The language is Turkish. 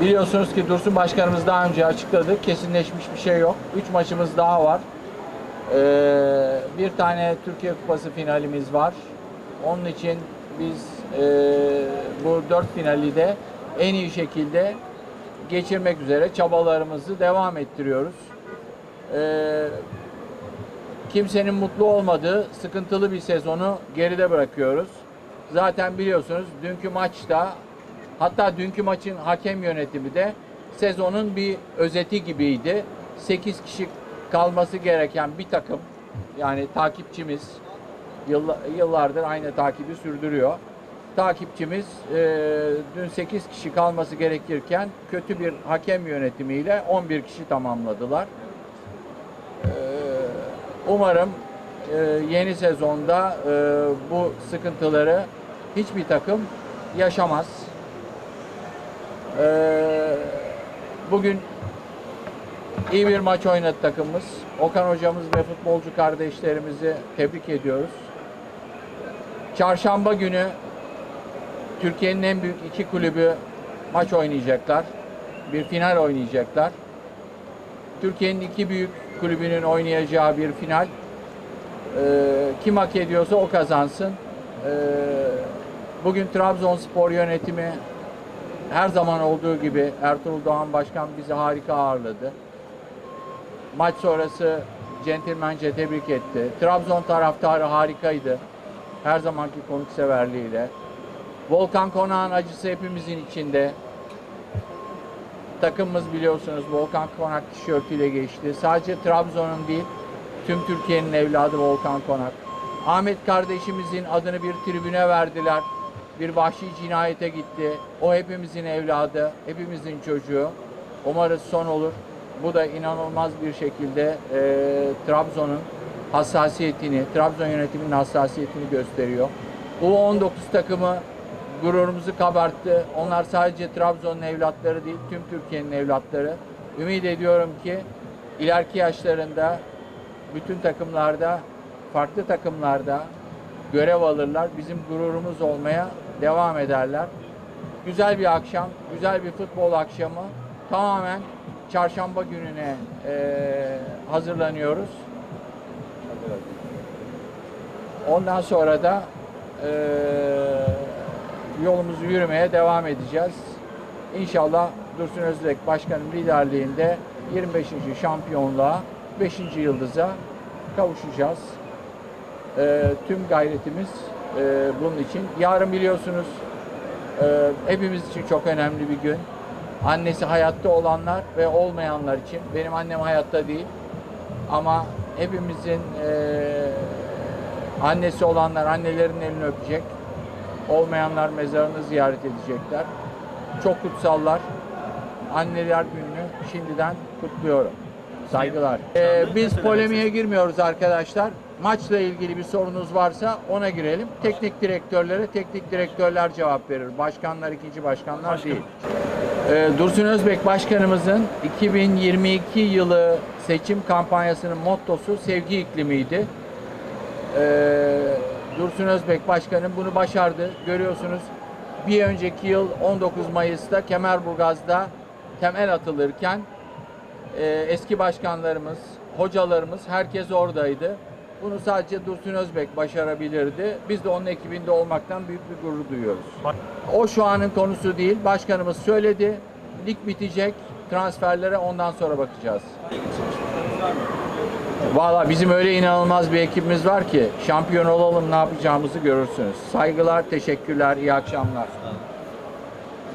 Biliyorsunuz ki Dursun Başkanımız daha önce açıkladı. Kesinleşmiş bir şey yok. Üç maçımız daha var. Ee, bir tane Türkiye Kupası finalimiz var. Onun için biz e, bu dört finali de en iyi şekilde geçirmek üzere çabalarımızı devam ettiriyoruz. Ee, kimsenin mutlu olmadığı sıkıntılı bir sezonu geride bırakıyoruz. Zaten biliyorsunuz dünkü maçta hatta dünkü maçın hakem yönetimi de sezonun bir özeti gibiydi. 8 kişi kalması gereken bir takım yani takipçimiz yılla- yıllardır aynı takibi sürdürüyor. Takipçimiz e, dün 8 kişi kalması gerekirken kötü bir hakem yönetimiyle 11 kişi tamamladılar. Ee, Umarım e, yeni sezonda e, bu sıkıntıları hiçbir takım yaşamaz. Ee, Bugün iyi bir maç oynadı takımımız. Okan hocamız ve futbolcu kardeşlerimizi tebrik ediyoruz. Çarşamba günü Türkiye'nin en büyük iki kulübü maç oynayacaklar. Bir final oynayacaklar. Türkiye'nin iki büyük kulübünün oynayacağı bir final. Ee, kim hak ediyorsa o kazansın. Ee, bugün Trabzonspor yönetimi her zaman olduğu gibi Ertuğrul Doğan Başkan bizi harika ağırladı. Maç sonrası centilmence tebrik etti. Trabzon taraftarı harikaydı. Her zamanki konukseverliğiyle. Volkan Konak'ın acısı hepimizin içinde. Takımımız biliyorsunuz Volkan Konak tişörtüyle geçti. Sadece Trabzon'un değil, tüm Türkiye'nin evladı Volkan Konak. Ahmet kardeşimizin adını bir tribüne verdiler. Bir vahşi cinayete gitti. O hepimizin evladı, hepimizin çocuğu. Umarız son olur. Bu da inanılmaz bir şekilde e, Trabzon'un hassasiyetini, Trabzon yönetiminin hassasiyetini gösteriyor. Bu 19 takımı gururumuzu kabarttı. Onlar sadece Trabzon'un evlatları değil, tüm Türkiye'nin evlatları. Ümit ediyorum ki ileriki yaşlarında bütün takımlarda, farklı takımlarda görev alırlar. Bizim gururumuz olmaya devam ederler. Güzel bir akşam, güzel bir futbol akşamı. Tamamen çarşamba gününe eee, hazırlanıyoruz. Ondan sonra da eee, yolumuzu yürümeye devam edeceğiz. İnşallah Dursun Özbek Başkanım liderliğinde 25. şampiyonluğa 5. yıldıza kavuşacağız. Eee, tüm gayretimiz eee, bunun için. Yarın biliyorsunuz eee, hepimiz için çok önemli bir gün. Annesi hayatta olanlar ve olmayanlar için. Benim annem hayatta değil. Ama hepimizin eee, annesi olanlar annelerin elini öpecek. Olmayanlar mezarını ziyaret edecekler. Çok kutsallar. Anneler gününü şimdiden kutluyorum. Saygılar. Ee, biz polemiğe girmiyoruz arkadaşlar. Maçla ilgili bir sorunuz varsa ona girelim. Teknik direktörlere teknik direktörler cevap verir. Başkanlar, ikinci başkanlar değil. Ee, Dursun Özbek Başkanımızın 2022 yılı seçim kampanyasının mottosu sevgi iklimiydi. Ee, Dursun Özbek Başkanım bunu başardı. Görüyorsunuz bir önceki yıl 19 Mayıs'ta Kemerburgaz'da temel atılırken e, eski başkanlarımız, hocalarımız herkes oradaydı. Bunu sadece Dursun Özbek başarabilirdi. Biz de onun ekibinde olmaktan büyük bir gurur duyuyoruz. O şu anın konusu değil. Başkanımız söyledi. Lig bitecek. Transferlere ondan sonra bakacağız. Valla bizim öyle inanılmaz bir ekibimiz var ki şampiyon olalım ne yapacağımızı görürsünüz. Saygılar, teşekkürler, iyi akşamlar.